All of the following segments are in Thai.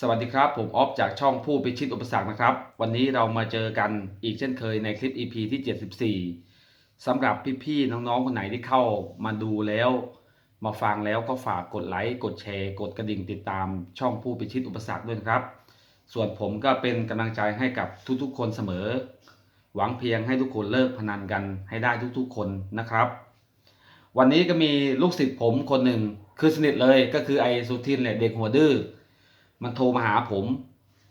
สวัสดีครับ ผมออฟจากช่องผู้พิชิตอุปสรรคนะครับ วันนี้เรามาเจอกันอีกเช่นเคยในคลิป EP ที่ 74สำหรับพี่ๆน้องๆคนไหนที่เข้ามาดูแล้ว มาฟังแล้วก็ฝากกดไลค์กดแชร์ กดกระดิ่งติดตามช่องผู้พิชิตอุปสรรคด้วยครับ ส่วนผมก็เป็นกำลังใจให้กับทุกๆ คนเสมอ หวังเพียงให้ทุกคนเลิกพนันกันให้ได้ทุกๆ คนนะครับ วันนี้ก็มีลูกศิษย์ผมคนหนึ่งคือสนิทเลยก็คือไอสุทินแหละเด็กหัวดื้อ มันโทรมาหาผม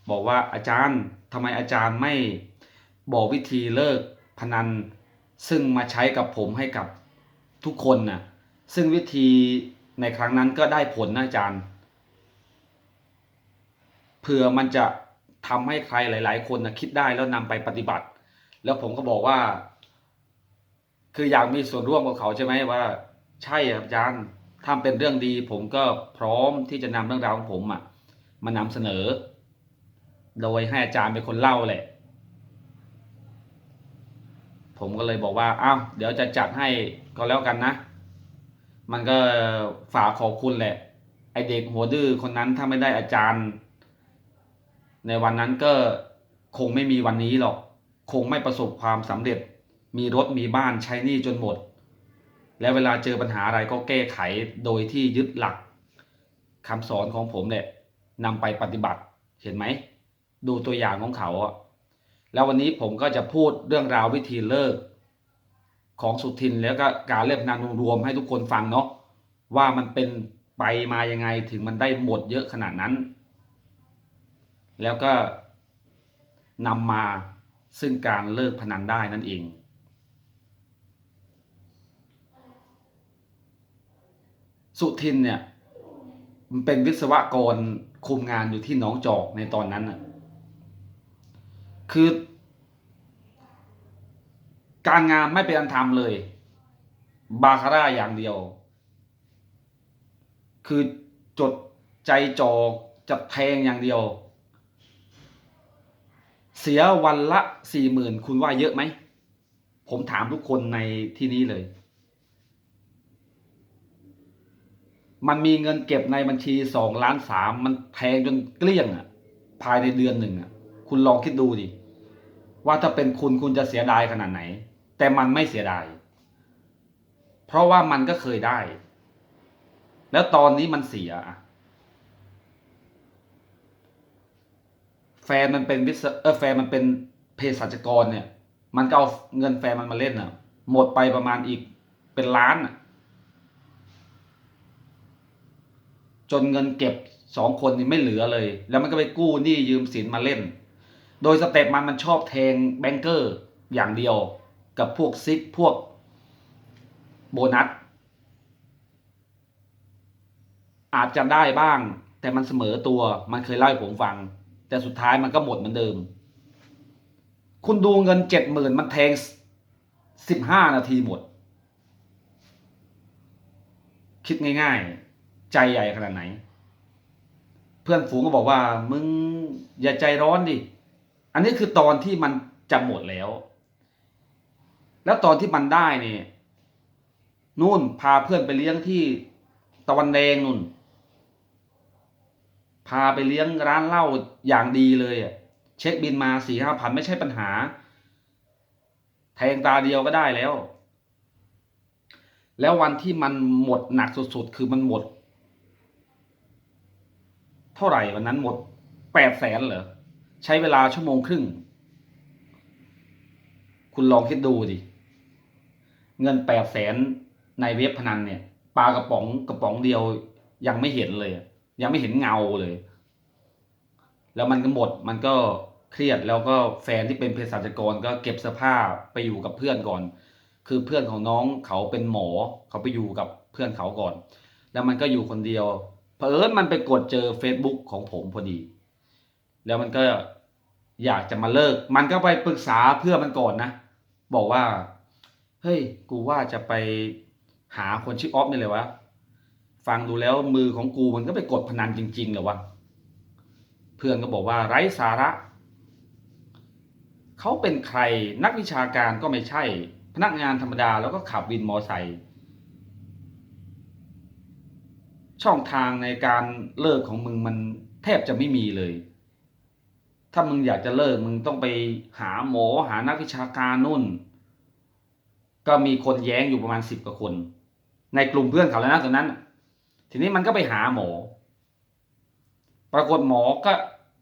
บอกว่าอาจารย์ทำไมอาจารย์ไม่บอกวิธีเลิกพนัน ซึ่งมาใช้กับผมให้กับทุกคนน่ะซึ่งวิธีในครั้งนั้นก็ได้ผลนะอาจารย์เผื่อมันจะทำให้ใครหลาย ๆ คนนะคิดได้แล้วนำไปปฏิบัติ แล้วผมก็บอกว่า คืออยากมีส่วนร่วมกับเขาใช่ไหมว่า ใช่ครับอาจารย์ถ้าเป็นเรื่องดี ผมก็พร้อมที่จะนำเรื่องราวของผมอะ มานำเสนอ โดยให้อาจารย์เป็นคนเล่าแหละ ผมก็เลยบอกว่าอ้าวเดี๋ยวจะจัดให้ก็แล้วกันนะ มันก็ฝากขอบคุณแหละ ไอเด็กหัวดื้อคนนั้นถ้าไม่ได้อาจารย์ ในวันนั้นก็คงไม่มีวันนี้หรอก คงไม่ประสบความสำเร็จ มีรถมีบ้านใช้หนี้จนหมด และเวลาเจอปัญหาอะไรก็แก้ไขโดยที่ยึดหลักคำสอนของผมเนี่ย นำไปปฏิบัติเห็นไหม ดูตัวอย่างของเขาอะแล้ววันนี้ผมก็จะพูดเรื่องราววิธีเลิก ของสุทินแล้วก็การเล่นพนันรวมๆให้ทุกคนฟังเนาะว่ามันเป็นไปมายังไงถึงมันได้หมดเยอะขนาดนั้น แล้วก็นำมาซึ่งการเลิกพนันได้นั่นเองสุทินเนี่ยมันเป็นวิศวกร คุมงานอยู่ที่หนองจอกในตอนนั้นน่ะคือ การงานไม่เป็นอันทำเลย บาคาร่าอย่างเดียว คือจดใจจอจะแทงอย่างเดียว เสียวันละสี่หมื่นคุณว่าเยอะไหม ผมถามทุกคนในที่นี้เลย มันมีเงินเก็บในบัญชีสองล้านสามมันแพงจนเกลี้ยงอะ ภายในเดือนหนึ่งอะ คุณลองคิดดูดิว่าถ้าเป็นคุณคุณจะเสียดายขนาดไหน แต่มันไม่เสียดาย เพราะว่ามันก็เคยได้ แล้วตอนนี้มันเสียอะแฟนมันเป็นวิศเออแฟนมันเป็นเภสัชกรเนี่ย มันก็เอาเงินแฟนมันมาเล่นอะ หมดไปประมาณอีกเป็นล้านอะ จนเงินเก็บสองคนนี่ไม่เหลือเลย แล้วมันก็ไปกู้หนี้ยืมสินมาเล่น โดยสเต็ปมันมันชอบแทงแบงเกอร์อย่างเดียวกับพวกซิกพวกโบนัส อาจจะได้บ้าง แต่มันเสมอตัวมันเคยเล่าให้ผมฟัง แต่สุดท้ายมันก็หมดเหมือนเดิม คุณดูเงินเจ็ดหมื่นมันแทงสิบห้านาทีหมด คิดง่าย ๆ ใจใหญ่ขนาดไหน เพื่อนฝูงก็บอกว่า มึงอย่าใจร้อนดิ อันนี้คือตอนที่มันจะหมดแล้ว แล้วตอนที่มันได้เนี่ยนู่นพาเพื่อนไปเลี้ยงที่ตะวันแดงนู่น พาไปเลี้ยงร้านเหล้าอย่างดีเลยอะเช็คบินมาสี่ห้าพันไม่ใช่ปัญหา แทงตาเดียวก็ได้แล้ว แล้ววันที่มันหมดหนักสุดๆ คือมันหมด เท่าไหร่วันนั้นหมดแปดแสนเหรอ ใช้เวลาชั่วโมงครึ่ง คุณลองคิดดูดิ เงินแปดแสนในเว็บพนันเนี่ยปลากระป๋องกระป๋องเดียวยังไม่เห็นเลย ยังไม่เห็นเงาเลย แล้วมันก็หมดมันก็เครียดแล้วก็แฟนที่เป็นเภสัชกรก็เก็บเสื้อผ้าไปอยู่กับเพื่อนก่อน คือเพื่อนของน้องเขาเป็นหมอเขาไปอยู่กับเพื่อนเขาก่อน แล้วมันก็อยู่คนเดียว เอิญมันไปกดเจอ Facebook ของผมพอดี แล้วมันก็อยากจะมาเลิก มันก็ไปปรึกษาเพื่อมันก่อนนะ บอกว่า เฮ้ย กูว่าจะไปหาคนชื่อออฟนี่เลยวะ ฟังดูแล้วมือของกูมันก็ไปกดพนันจริงๆเหรอวะ เพื่อนก็บอกว่าไร้สาระ เขาเป็นใครนักวิชาการก็ไม่ใช่ พนักงานธรรมดาแล้วก็ขับวินมอไซค์ ช่องทางในการเลิกของมึงมันแทบจะไม่มีเลย ถ้ามึงอยากจะเลิกมึงต้องไปหาหมอหานักวิชาการนู่น ก็มีคนแย้งอยู่ประมาณสิบกว่าคน ในกลุ่มเพื่อนเขาแล้วนะตอนนั้น ทีนี้มันก็ไปหาหมอ ปรากฏหมอก็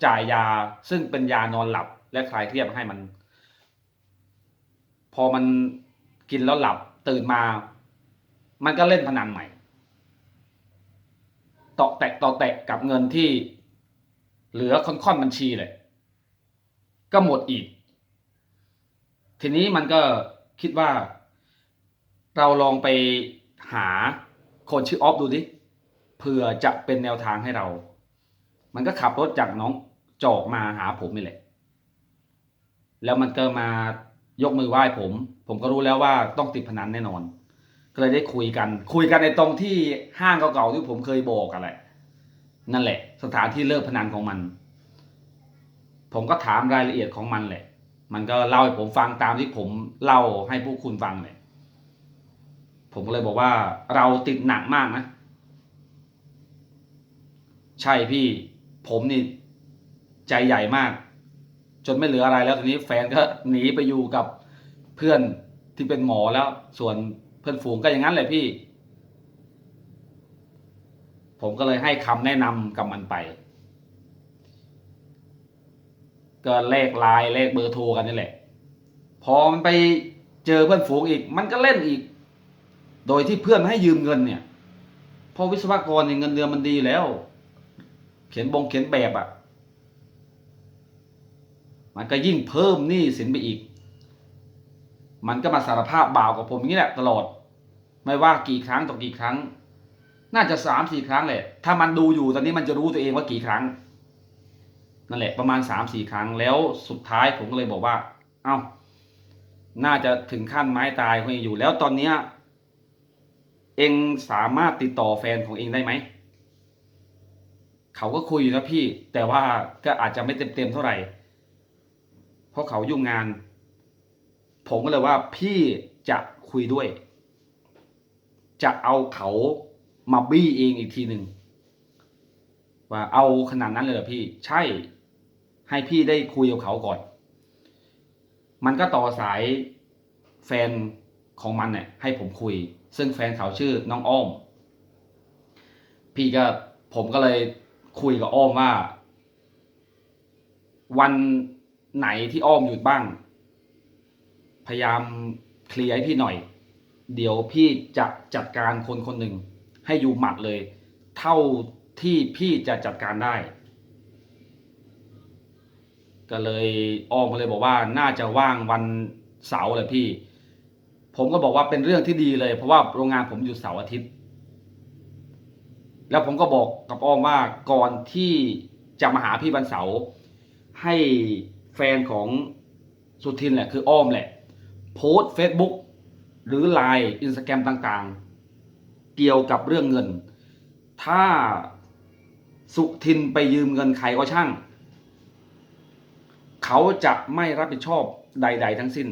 จ่ายยาซึ่งเป็นยานอนหลับและคลายเครียดให้มัน พอมันกินแล้วหลับตื่นมา มันก็เล่นพนันใหม่ ตอกแตกตอกแตกกับเงินที่เหลือค่อนๆบัญชีเลย ก็หมดอีก ทีนี้มันก็คิดว่า เราลองไปหาคนชื่อออฟดูดิเผื่อจะเป็นแนวทางให้เรา มันก็ขับรถจากน้องจอกมาหาผมนี่แหละ แล้วมันก็มายกมือไหว้ผม ผมก็รู้แล้วว่าต้องติดพนันแน่นอน ก็เลยได้คุยกัน คุยกันในตรงที่ห้างเก่าๆที่ผมเคยบอกกันแหละ นั่นแหละ สถานที่เลิกพนันของมัน ผมก็ถามรายละเอียดของมันแหละ มันก็เล่าให้ผมฟังตามที่ผมเล่าให้พวกคุณฟังเลยผมก็เลยบอกว่าเราติดหนักมากนะ ใช่พี่ ผมนี่ใจใหญ่มาก จนไม่เหลืออะไรแล้วทีนี้แฟนก็หนีไปอยู่กับเพื่อนที่เป็นหมอแล้วส่วน เพื่อนฝูงก็อย่างนั้นแหละพี่ ผมก็เลยให้คำแนะนำกับมันไป ก็เลขไลน์เลขเบอร์โทรกันนี่แหละ พอมันไปเจอเพื่อนฝูงอีก มันก็เล่นอีก โดยที่เพื่อนให้ยืมเงินเนี่ยพราะวิศวกรเนี่ยเงินเดือนมันดีแล้ว เขียนบงเขียนแบบอะ่ะ มันก็ยิ่งเพิ่มหนี้สินไปอีก มันก็มาสารภาพบ่าวกับผมอย่างนี้แหละตลอด ไม่ว่ากี่ครั้งต่อกี่ครั้ง น่าจะสามสี่ครั้งแหละถ้ามันดูอยู่ตอนนี้มันจะรู้ตัวเองว่ากี่ครั้ง นั่นแหละประมาณสามสี่ครั้งแล้วสุดท้ายผมก็เลยบอกว่า เอ้า น่าจะถึงขั้นไม้ตายคงอยู่แล้วตอนเนี้ยเองสามารถติดต่อแฟนของเองได้ไหมเขาก็คุยอยู่นะพี่ แต่ว่าก็อาจจะไม่เต็มๆเท่าไหร่ เพราะเขายุ่งงาน ผมก็เลยว่าพี่จะคุยด้วย จะเอาเขามาบี้เองอีกทีหนึ่งว่าเอาขนาดนั้นเลยเหรอพี่ใช่ ให้พี่ได้คุยกับเขาก่อน มันก็ต่อสายแฟนของมันเนี่ยให้ผมคุย ซึ่งแฟนเขาชื่อน้องอ้อม พี่ก็ผมก็เลยคุยกับอ้อมว่า วันไหนที่อ้อมหยุดบ้าง พยายามเคลียร์ให้พี่หน่อย เดี๋ยวพี่จะจัดการคนคนหนึ่งให้อยู่หมัดเลย เท่าที่พี่จะจัดการได้ ก็เลยอ้อมก็เลยบอกว่าน่าจะว่างวันเสาร์เลยพี่ ผมก็บอกว่าเป็นเรื่องที่ดีเลย เพราะว่าโรงงานผมหยุดเสาร์อาทิตย์ แล้วผมก็บอกกับอ้อมว่าก่อนที่จะมาหาพี่วันเสาร์ให้แฟนของสุทินแหละคืออ้อมแหละ โพสเฟซบุ๊กหรือไลน์อินสตาแกรมต่างๆ เกี่ยวกับเรื่องเงิน ถ้าสุทินไปยืมเงินใครก็ช่าง เขาจะไม่รับผิดชอบใด ๆ ทั้งสิ้น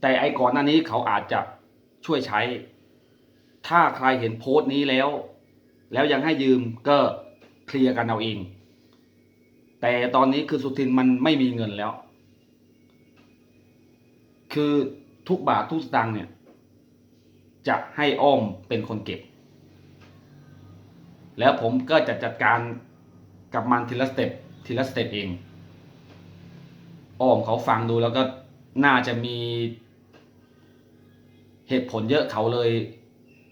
แต่ไอ้ก่อนหน้านี้เขาอาจจะช่วยใช้ ถ้าใครเห็นโพสต์นี้แล้ว แล้วยังให้ยืมก็เคลียร์กันเอาเอง แต่ตอนนี้คือสุทินมันไม่มีเงินแล้ว คือทุกบาททุกสตางค์เนี่ย จะให้อ้อมเป็นคนเก็บ แล้วผมก็จะจัดการกับมันทีละสเต็ปทีละสเต็ปเองอ้อมเขาฟังดูแล้วก็น่าจะมีเหตุผลเยอะเขาเลย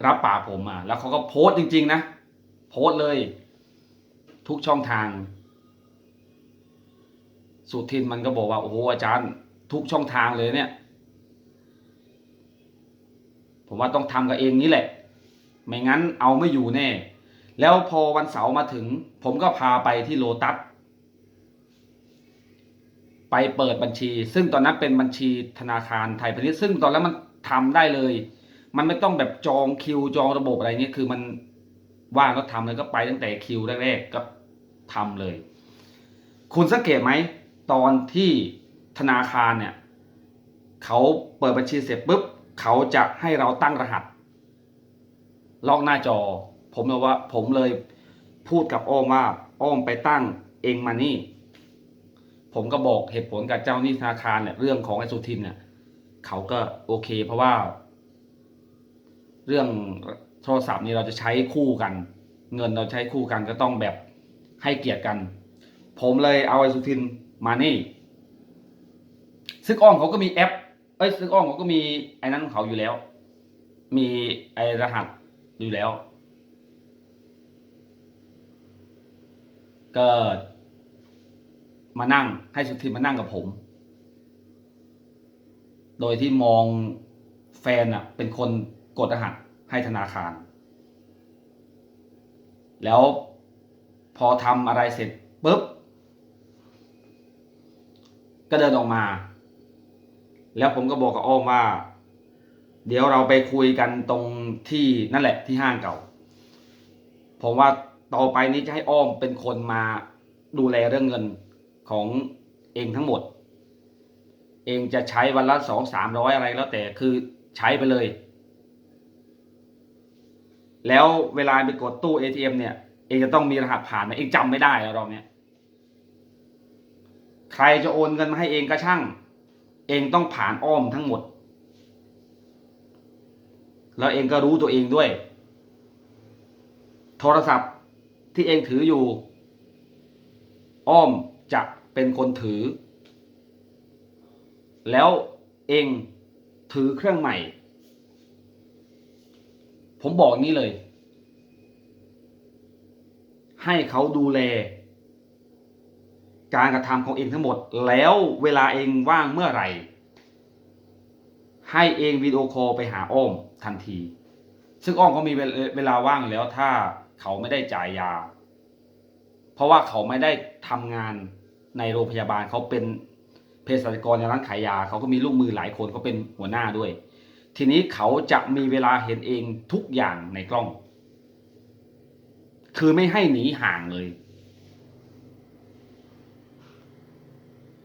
รับปากผมมาแล้วเขาก็โพสต์จริง ๆ นะ โพสต์เลย ทุกช่องทาง สุทินมันก็บอกว่า โอ้โหอาจารย์ ทุกช่องทางเลยเนี่ย ผมว่าต้องทำกับเองนี้แหละ ไม่งั้นเอาไม่อยู่แน่ แล้วพอวันเสาร์มาถึง ผมก็พาไปที่โลตัสไปเปิดบัญชี ซึ่งตอนนั้นเป็นบัญชีธนาคารไทยพาณิชย์ซึ่งตอนนั้นมันทำได้เลย มันไม่ต้องแบบจองคิวจองระบบอะไรเงี้ยคือมันว่างก็ทำเลยก็ไปตั้งแต่คิวแรกๆก็ทำเลย คุณสังเกตไหมตอนที่ธนาคารเนี่ยเขาเปิดบัญชีเสร็จปุ๊บ เขาจะให้เราตั้งรหัส ล็อกหน้าจอ ผมเลยว่า ผมเลยพูดกับอ้อมว่าอ้อมไปตั้งเองมานี่ ผมก็บอกเหตุผลกับเจ้าหนี้ธนาคารเนี่ยเรื่องของไอสุทินเนี่ยเขาก็โอเค เพราะว่า เรื่องโทรศัพท์นี่เราจะใช้คู่กัน เงินเราใช้คู่กันก็ต้องแบบให้เกียรติกัน ผมเลยเอาไอสุทินมานี่ซึ่งอ้อมเขาก็มีแอป เอ้ยซึ่งอ้อมเขาก็มีไอ้นั้นของเขาอยู่แล้ว มีไอ้รหัสอยู่แล้ว ก็มานั่งให้สุทินมานั่งกับผม โดยที่มองแฟนอะ เป็นคนกดรหัสให้ธนาคาร แล้วพอทำอะไรเสร็จปุ๊บ ก็เดินออกมา แล้วผมก็บอกกับอ้อมว่า เดี๋ยวเราไปคุยกันตรงที่นั่นแหละที่ห้างเก่า ผมว่าต่อไปนี้จะให้อ้อมเป็นคนมาดูแลเรื่องเงินของเองทั้งหมด เองจะใช้วันละสองสามร้อยอะไรแล้วแต่คือใช้ไปเลย แล้วเวลาไปกดตู้ ATM เนี่ย เองจะต้องมีรหัสผ่านไหมเองจำไม่ได้แล้วรอบเนี้ยใครจะโอนเงินมาให้เองก็ช่าง เองต้องผ่านอ้อมทั้งหมด แล้วเองก็รู้ตัวเองด้วย โทรศัพท์ที่เองถืออยู่ อ้อมจะเป็นคนถือ แล้วเองถือเครื่องใหม่ ผมบอกนี้เลย ให้เขาดูแล การกระทำของเองทั้งหมด แล้วเวลาเองว่างเมื่อไหร่ ให้เองวิดีโอคอลไปหาอ้อมทันที ซึ่งอ้อมเขามีเวลาว่างแล้วถ้าเขาไม่ได้จ่ายยา เพราะว่าเขาไม่ได้ทำงานในโรงพยาบาลเขาเป็นเภสัชกรในร้านขายยา เขาก็มีลูกมือหลายคนเขาเป็นหัวหน้าด้วย ทีนี้เขาจะมีเวลาเห็นเองทุกอย่างในกล้อง คือไม่ให้หนีห่างเลย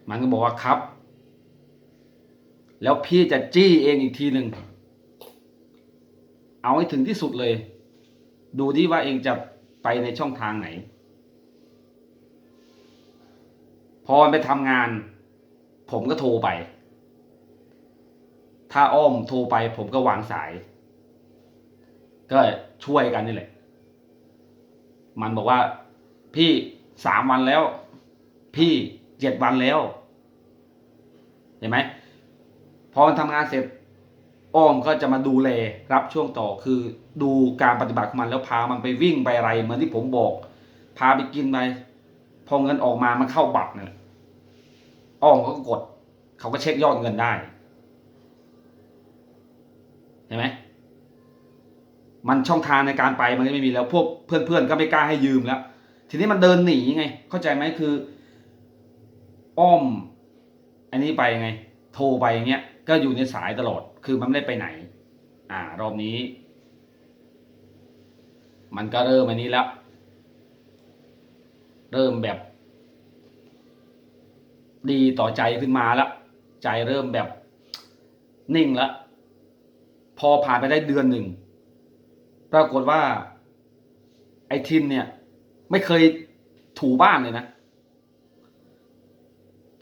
มันก็บอกว่าครับ แล้วพี่จะจี้เองอีกทีหนึ่ง เอาให้ถึงที่สุดเลย ดูที่ว่าเองจะไปในช่องทางไหน พอไปทำงาน ผมก็โทรไป ถ้าอ้อมโทรไปผมก็วางสาย ก็ช่วยกันนี่แหละ มันบอกว่าพี่สามวันแล้ว พี่ เจ็ดวันแล้วเห็นไหมพอมันทำงานเสร็จอ้อมก็จะมาดูแลรับช่วงต่อคือดูการปฏิบัติของมันแล้วพามันไปวิ่งไปอะไรเหมือนที่ผมบอก พาไปกินไปพอเงินออกมามันเข้าบัตรเนี่ยอ้อมก็กด เขาก็เช็คยอดเงินได้เห็นไหมมันช่องทางในการไปมันก็ไม่มีแล้ว พวกเพื่อนๆก็ไม่กล้าให้ยืมแล้ว ทีนี้มันเดินหนีไง เข้าใจไหมคือ อ้อม อันนี้ไปไง โทรไปอย่างเงี้ย ก็อยู่ในสายตลอด คือมันไม่ได้ไปไหน อ่า รอบนี้ มันก็เริ่มอันนี้แล้ว เริ่มแบบ ดีต่อใจขึ้นมาแล้ว ใจเริ่มแบบ นิ่งแล้ว พอผ่านไปได้เดือนหนึ่ง ปรากฏว่า ไอ้ทินเนี่ย ไม่เคยถูบ้านเลยนะ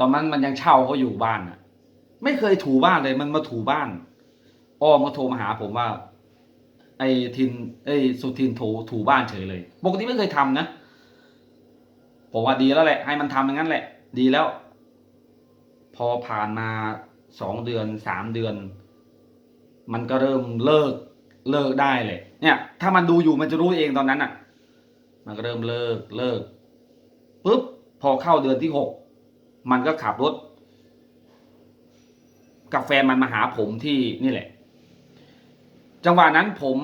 ตอนนั้นมันยังเช่าเขาอยู่บ้านน่ะ ไม่เคยถูบ้านเลย มันมาถูบ้านอ้อมก็โทรมาหาผมว่า ไอ้ทิน ไอ้สุทินถูถูบ้านเฉยเลยปกติไม่เคยทำนะผมว่าดีแล้วแหละ ให้มันทำอย่างนั้นแหละ ดีแล้ว พอผ่านมาสองเดือนสามเดือน มันก็เริ่มเลิกเลิกได้เลย เนี่ย ถ้ามันดูอยู่มันจะรู้เองตอนนั้นอะ มันก็เริ่มเลิกเลิกปุ๊บพอเข้าเดือนที่หก มันก็ขับรถกับแฟนมันมาหาผมที่นี่แหละ จังหวะนั้นผม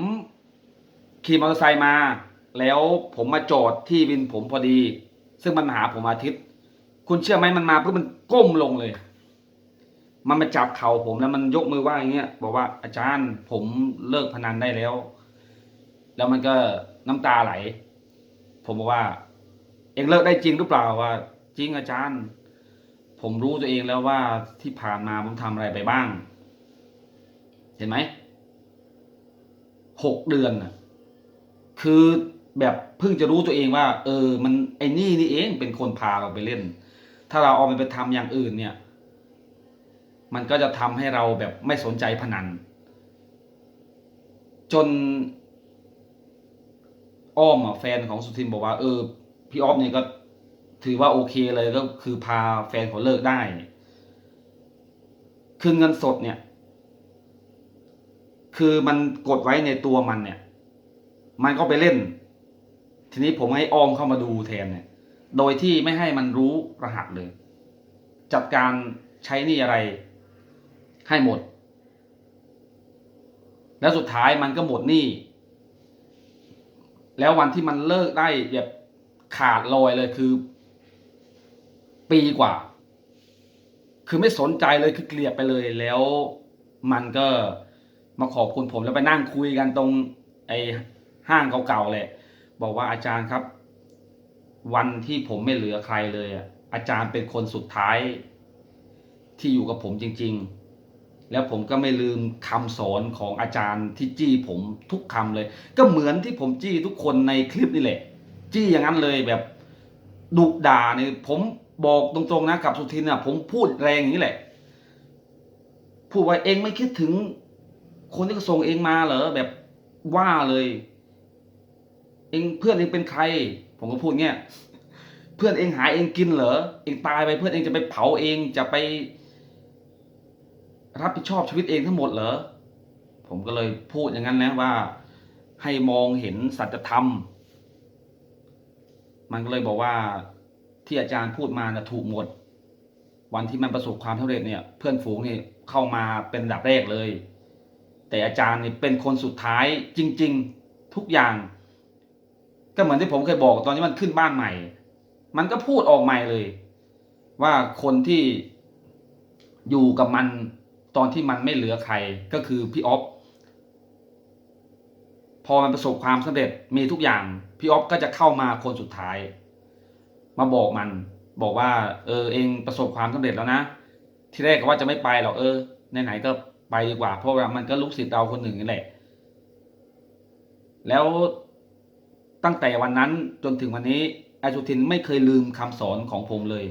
ขี่มอเตอร์ไซค์มา แล้วผมมาจอดที่วินผมพอดี ซึ่งมันมาหาผมอาทิตย์ คุณเชื่อไหมมันมาปุ๊บมันก้มลงเลย มันมาจับเข่าผมแล้วมันยกมือไหวอย่างเงี้ยบอกว่าอาจารย์ผมเลิกพนันได้แล้ว แล้วมันก็น้ำตาไหล ผมบอกว่า เองเลิกได้จริงหรือเปล่าว่า จริงอาจารย์ ผมรู้ตัวเองแล้วว่าที่ผ่านมาผมทำอะไรไปบ้าง เห็นไหมหกเดือนน่ะคือแบบเพิ่งจะรู้ตัวเองว่า เออ มันไอ้นี่นี่เองเป็นคนพาเราไปเล่น ถ้าเราเอามันไปทำอย่างอื่นเนี่ย มันก็จะทำให้เราแบบไม่สนใจพนัน จนอ้อมอะแฟนของสุทินบอกว่าเออพี่ออฟเนี่ยก็ ถือว่าโอเคเลยก็คือพาแฟนเขาเลิกได้ คือเงินสดเนี่ย คือมันกดไว้ในตัวมันเนี่ย มันก็ไปเล่น ทีนี้ผมให้ออมเข้ามาดูแทนเนี่ย โดยที่ไม่ให้มันรู้รหัสเลย จัดการใช้นี่อะไร ให้หมด แล้วสุดท้ายมันก็หมดหนี้ แล้ววันที่มันเลิกได้แบบขาดลอยเลยคือ ปีกว่า คือไม่สนใจเลยคือเกลียดไปเลยแล้วมันก็มาขอบคุณผมแล้วไปนั่งคุยกันตรงไอ้ห้างเก่าๆเลยบอกว่าอาจารย์ครับ วันที่ผมไม่เหลือใครเลยอะอาจารย์เป็นคนสุดท้าย ที่อยู่กับผมจริง ๆ แล้วผมก็ไม่ลืมคำสอนของอาจารย์ที่จี้ผมทุกคำเลย ก็เหมือนที่ผมจี้ทุกคนในคลิปนี่แหละ จี้อย่างนั้นเลยแบบดุด่าเนี่ยผม บอกตรงๆนะกับสุทินอะ ผมพูดแรงอย่างนี้แหละ พูดว่าเองไม่คิดถึง คนที่ส่งเองมาเหรอแบบว่าเลย เองเพื่อนเองเป็นใคร ผมก็พูดเงี้ยเพื่อนเองหาเองกินเหรอเองตายไปเพื่อนเองจะไปเผาเองจะไป รับผิดชอบชีวิตเองทั้งหมดเหรอผมก็เลยพูดอย่างนั้นนะว่า ให้มองเห็นสัจธรรม มันก็เลยบอกว่า ที่อาจารย์พูดมานะถูกหมด วันที่มันประสบความสำเร็จเนี่ย เพื่อนฝูงนี่เข้ามาเป็นดับแรกเลย แต่อาจารย์นี่เป็นคนสุดท้ายจริง ๆทุกอย่าง ก็เหมือนที่ผมเคยบอกตอนที่มันขึ้นบ้านใหม่ มันก็พูดออกใหม่เลย ว่าคนที่อยู่กับมันตอนที่มันไม่เหลือใครก็คือพี่ออฟพอมันประสบความสำเร็จมีทุกอย่าง พี่ออฟก็จะเข้ามาคนสุดท้าย มาบอกมัน บอกว่า เออเองประสบความสำเร็จแล้วนะ ที่แรกก็ว่าจะไม่ไปหรอกเออไหนๆก็ไปดีกว่า เพราะว่ามันก็ลูกศิษย์เราคนหนึ่งนี่แหละ แล้วตั้งแต่วันนั้นจนถึงวันนี้อาจุทินไม่เคยลืมคำสอนของผมเลย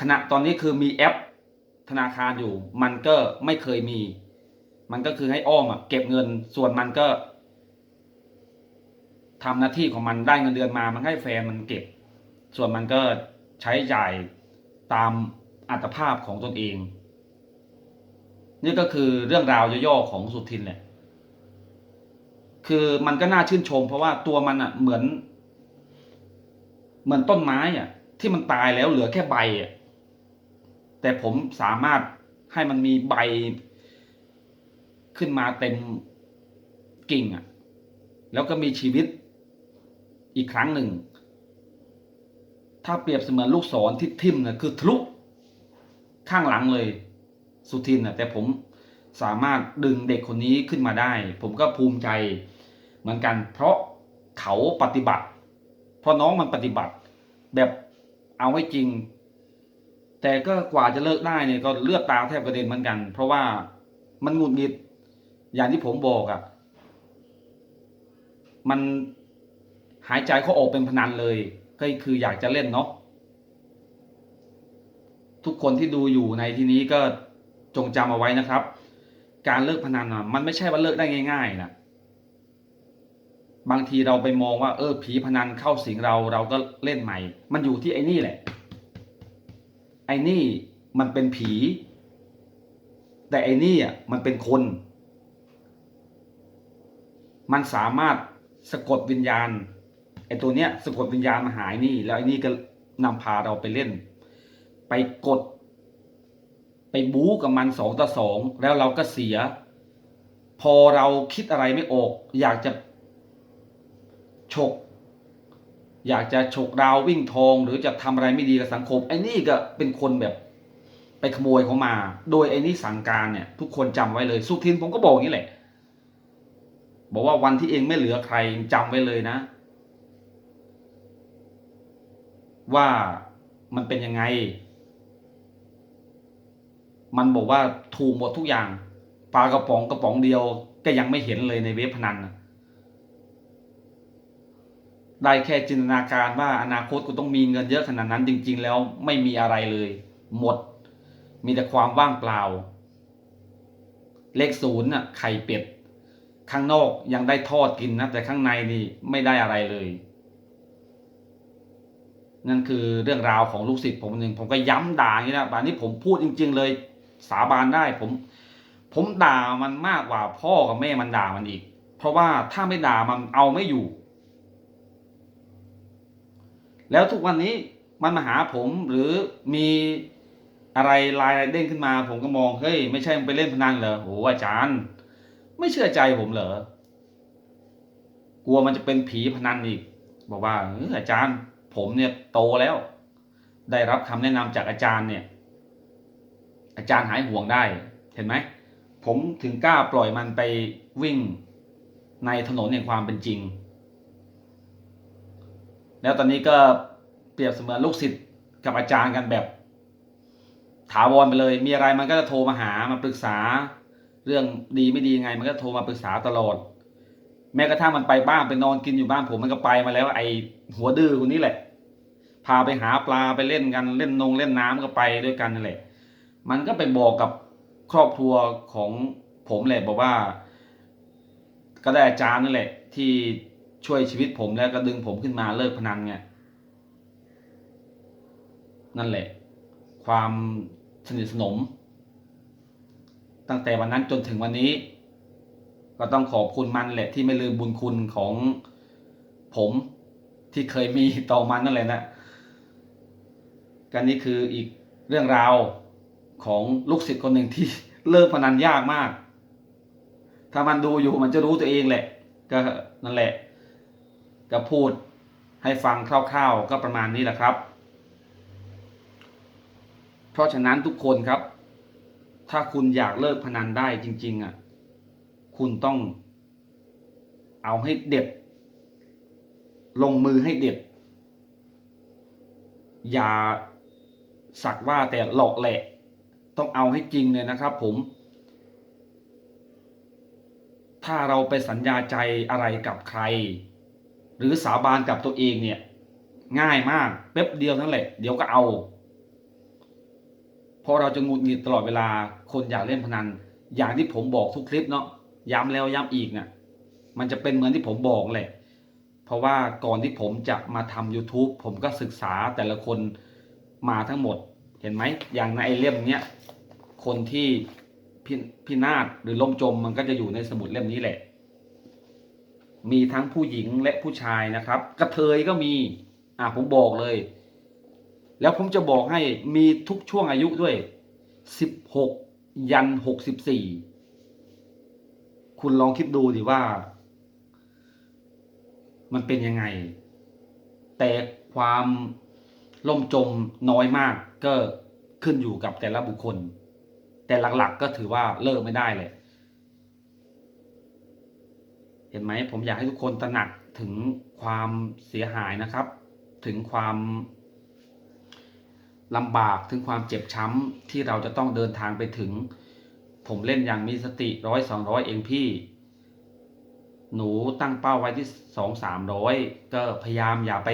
ขณะตอนนี้คือมีแอปธนาคารอยู่ มันก็ไม่เคยมี มันก็คือให้อ้อมอะเก็บเงินส่วนมันก็ทำหน้าที่ของมันได้เงินเดือนมา มันให้แฟนมันเก็บ ส่วนมันก็ใช้จ่ายตามอัตภาพของตนเอง นี่ก็คือเรื่องราวย่อๆของสุทินแหละ คือมันก็น่าชื่นชม เพราะว่าตัวมันอะเหมือน เหมือนต้นไม้อะ ที่มันตายแล้วเหลือแค่ใบอะ แต่ผมสามารถให้มันมีใบขึ้นมาเต็มกิ่งอะ แล้วก็มีชีวิตอีกครั้งหนึ่ง ถ้าเปรียบเสมือนลูกศรที่ทิ่มนะคือทะลุข้างหลังเลยสุทินนะแต่ผมสามารถดึงเด็กคนนี้ขึ้นมาได้ ผมก็ภูมิใจเหมือนกัน เพราะเขาปฏิบัติ เพราะน้องมันปฏิบัติ แบบเอาไว้จริง แต่ก็กว่าจะเลิกได้เนี่ยก็เลือดตาแทบกระเด็นเหมือนกัน เพราะว่ามันหงุดหงิดอย่างที่ผมบอกอะ่ะ มันหายใจเขาออกเป็นพนันเลย ก็คืออยากจะเล่นเนาะทุกคนที่ดูอยู่ในที่นี้ก็จงจำเอาไว้นะครับ การเลิกพนันมันไม่ใช่ว่าเลิกได้ง่าย ๆนะบางทีเราไปมองว่า เออผีพนันเข้าสิงเราเราก็เล่นใหม่ มันอยู่ที่ไอ้นี่แหละ ไอ้นี่มันเป็นผี แต่ไอ้นี่อะมันเป็นคน มันสามารถสะกดวิญญาณ ตัวเนี้ยสะกดวิญญาณมาหายนี่ แล้วไอ้นี่ก็นำพาเราไปเล่น ไปกด ไปบู๊กับมันสองต่อสองแล้วเราก็เสีย พอเราคิดอะไรไม่ออก อยากจะฉกอยากจะฉกดาววิ่งทอง หรือจะทำอะไรไม่ดีกับสังคม ไอ้นี่ก็เป็นคนแบบไปขโมยเขามา โดยไอ้นี่สั่งการเนี่ย ทุกคนจำไว้เลยสุทินผมก็บอกอย่างนี้แหละ บอกว่าวันที่เองไม่เหลือใครจำไว้เลยนะ ว่ามันเป็นยังไง มันบอกว่าถูกหมดทุกอย่างปลากระป๋องกระป๋องเดียวก็ยังไม่เห็นเลยในเว็บพนันนะได้แค่จินตนาการว่าอนาคตกูต้องมีเงินเยอะขนาดนั้นจริง ๆ แล้วไม่มีอะไรเลย หมด มีแต่ความว่างเปล่า เลขศูนย์น่ะไข่เป็ด ข้างนอกยังได้ทอดกินนะแต่ข้างในนี่ไม่ได้อะไรเลย นั่นคือเรื่องราวของลูกศิษย์ผมหนึ่งผมก็ย้ำด่าอย่างนี้นะบานนี้ผมพูดจริง ๆ เลยสาบานได้ผม ผมด่ามันมากกว่าพ่อกับแม่มันด่ามันอีก เพราะว่าถ้าไม่ด่ามันเอาไม่อยู่ แล้วทุกวันนี้มันมาหาผมหรือมีอะไรไลายเด้งขึ้นมา ผมก็มองเฮ้ยไม่ใช่มันไปเล่นพนันเหรอโหอาจารย์ ไม่เชื่อใจผมเหรอกลัวมันจะเป็นผีพนันอีก บอกว่าเอออาจารย์ ผมเนี่ยโตแล้ว ได้รับคำแนะนำจากอาจารย์เนี่ย อาจารย์หายห่วงได้ เห็นไหม ผมถึงกล้าปล่อยมันไปวิ่งในถนนแห่งความเป็นจริง แล้วตอนนี้ก็เปรียบเสมือนลูกศิษย์กับอาจารย์กันแบบถาวรไปเลย มีอะไรมันก็จะโทรมาหา มาปรึกษา เรื่องดีไม่ดีไง มันก็โทรมาปรึกษาตลอด แม้กระทั่งมันไปบ้านไปนอนกินอยู่บ้านผมมันก็ไปมาแล้วไอ หัวดื้อคนนี้แหละ พาไปหาปลาไปเล่นกันเล่นนงเล่นน้ำก็ไปด้วยกันนั่นแหละ มันก็ไปบอกกับครอบครัวของผมแหละบอกว่า ก็ได้อาจารย์นั่นแหละ ที่ช่วยชีวิตผมแล้วก็ดึงผมขึ้นมาเลิกพนันไงนั่นแหละ ความสนิทสนม ตั้งแต่วันนั้นจนถึงวันนี้ ก็ต้องขอบคุณมันแหละที่ไม่ลืมบุญคุณของผม ที่เคยมีต่อมันนั่นแหละนะกันนี้คืออีกเรื่องราวของลูกศิษย์คนหนึ่งที่เลิกพนันยากมาก ถ้ามันดูอยู่มันจะรู้ตัวเองแหละ ก็นั่นแหละ ก็พูดให้ฟังคร่าวๆก็ประมาณนี้แหละครับ เพราะฉะนั้นทุกคนครับ ถ้าคุณอยากเลิกพนันได้จริง ๆอะคุณต้องเอาให้เด็ด ลงมือให้เด็ด อย่าสักว่าแต่หลอกแหละ ต้องเอาให้จริงเลยนะครับผม ถ้าเราไปสัญญาใจอะไรกับใคร หรือสาบานกับตัวเองเนี่ย ง่ายมากแป๊บเดียวนั่นแหละ เดี๋ยวก็เอาพราะเราจะงุดหงิดตลอดเวลาคนอยากเล่นพนัน อย่างที่ผมบอกทุกคลิปเนาะย้ำแล้วย้ำอีกเนี่ยมันจะเป็นเหมือนที่ผมบอกแหละ เพราะว่าก่อนที่ผมจะมาทำ YouTube ผมก็ศึกษาแต่ละคนมาทั้งหมด เห็นไหม อย่างในเล่มเนี้ย คนที่พพินาศหรือล่มจมมันก็จะอยู่ในสมุดเล่มนี้แหละ มีทั้งผู้หญิงและผู้ชายนะครับ กระเทยก็มี อ่าผมบอกเลย แล้วผมจะบอกให้มีทุกช่วงอายุด้วยสิบหกยันหกสิบสี่คุณลองคิดดูดิว่า มันเป็นยังไง แต่ความล่มจมน้อยมากก็ขึ้นอยู่กับแต่ละบุคคล แต่หลักๆก็ถือว่าเลิกไม่ได้เลยเห็นไหมผมอยากให้ทุกคนตระหนักถึงความเสียหายนะครับ ถึงความลำบากถึงความเจ็บช้ำที่เราจะต้องเดินทางไปถึง ผมเล่นอย่างมีสติร้อยสองร้อยเองพี่ หนูตั้งเป้าไว้ที่สองสามร้อยก็พยายามอย่าไป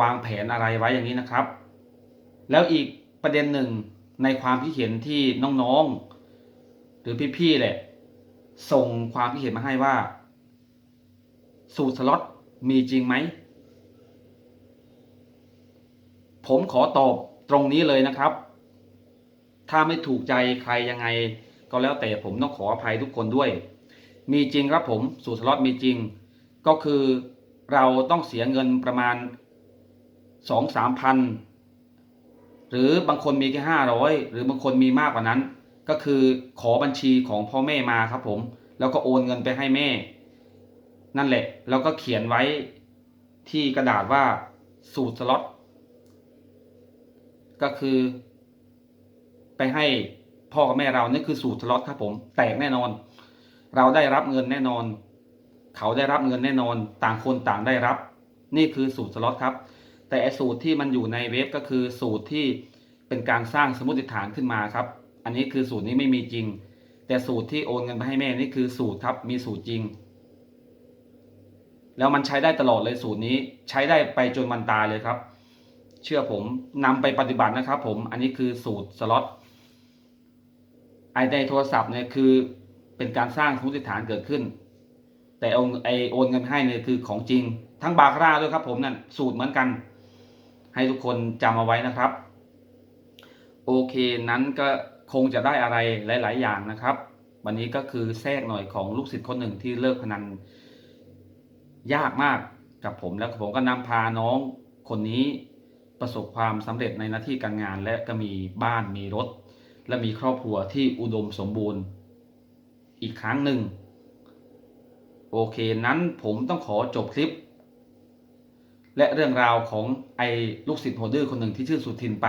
วางแผนอะไรไว้อย่างนี้นะครับ แล้วอีกประเด็นหนึ่งในความคิดเห็นที่น้องๆ หรือพี่ๆแหละ ส่งความคิดเห็นมาให้ว่า สูตรสล็อตมีจริงไหม ผมขอตอบตรงนี้เลยนะครับ ถ้าไม่ถูกใจใครยังไง ก็แล้วแต่ผมต้องขออภัยทุกคนด้วย มีจริงครับผมสูตรสล็อตมีจริง ก็คือเราต้องเสียเงินประมาณสองสามพันหรือบางคนมีแค่ห้าร้อยหรือบางคนมีมากกว่านั้น ก็คือขอบัญชีของพ่อแม่มาครับผม แล้วก็โอนเงินไปให้แม่ นั่นแหละ แล้วก็เขียนไว้ที่กระดาษว่าสูตรสล็อตก็คือ ไปให้พ่อกับแม่เรานี่คือสูตรสล็อตครับผม แตกแน่นอน เราได้รับเงินแน่นอน เขาได้รับเงินแน่นอน ต่างคนต่างได้รับ นี่คือสูตรสล็อตครับ แต่สูตรที่มันอยู่ในเว็บก็คือสูตรที่เป็นการสร้างสมมติฐานขึ้นมาครับ อันนี้คือสูตรนี้ไม่มีจริง แต่สูตรที่โอนเงินไปให้แม่นี่คือสูตรครับมีสูตรจริง แล้วมันใช้ได้ตลอดเลยสูตรนี้ใช้ได้ไปจนมันตายเลยครับ เชื่อผมนำไปปฏิบัตินะครับ ผมอันนี้คือสูตรสล็อตไอในโทรศัพท์เนี่ยคือ เป็นการสร้างสมมติฐานเกิดขึ้น แต่เอาไอโอนเงินให้เนี่ยคือของจริง ทั้งบาคาร่าด้วยครับ ผมนั่นสูตรเหมือนกัน ให้ทุกคนจำเอาไว้นะครับ โอเคนั้นก็คงจะได้อะไรหลาย ๆ อย่างนะครับ วันนี้ก็คือแทรกหน่อยของลูกศิษย์คนหนึ่งที่เลิกพนันยากมากกับผมแล้วผมก็นำพาน้องคนนี้ประสบความสำเร็จในหน้าที่การงาน และก็มีบ้านมีรถ และมีครอบครัวที่อุดมสมบูรณ์ อีกครั้งหนึ่ง โอเคนั้นผมต้องขอจบคลิป และเรื่องราวของไอ้ลูกศิษย์โฮเดอร์คนหนึ่งที่ชื่อสุทินไป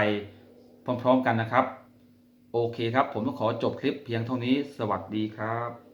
พร้อมๆกันนะครับ โอเคครับ ผมต้องขอจบคลิปเพียงเท่านี้สวัสดีครับ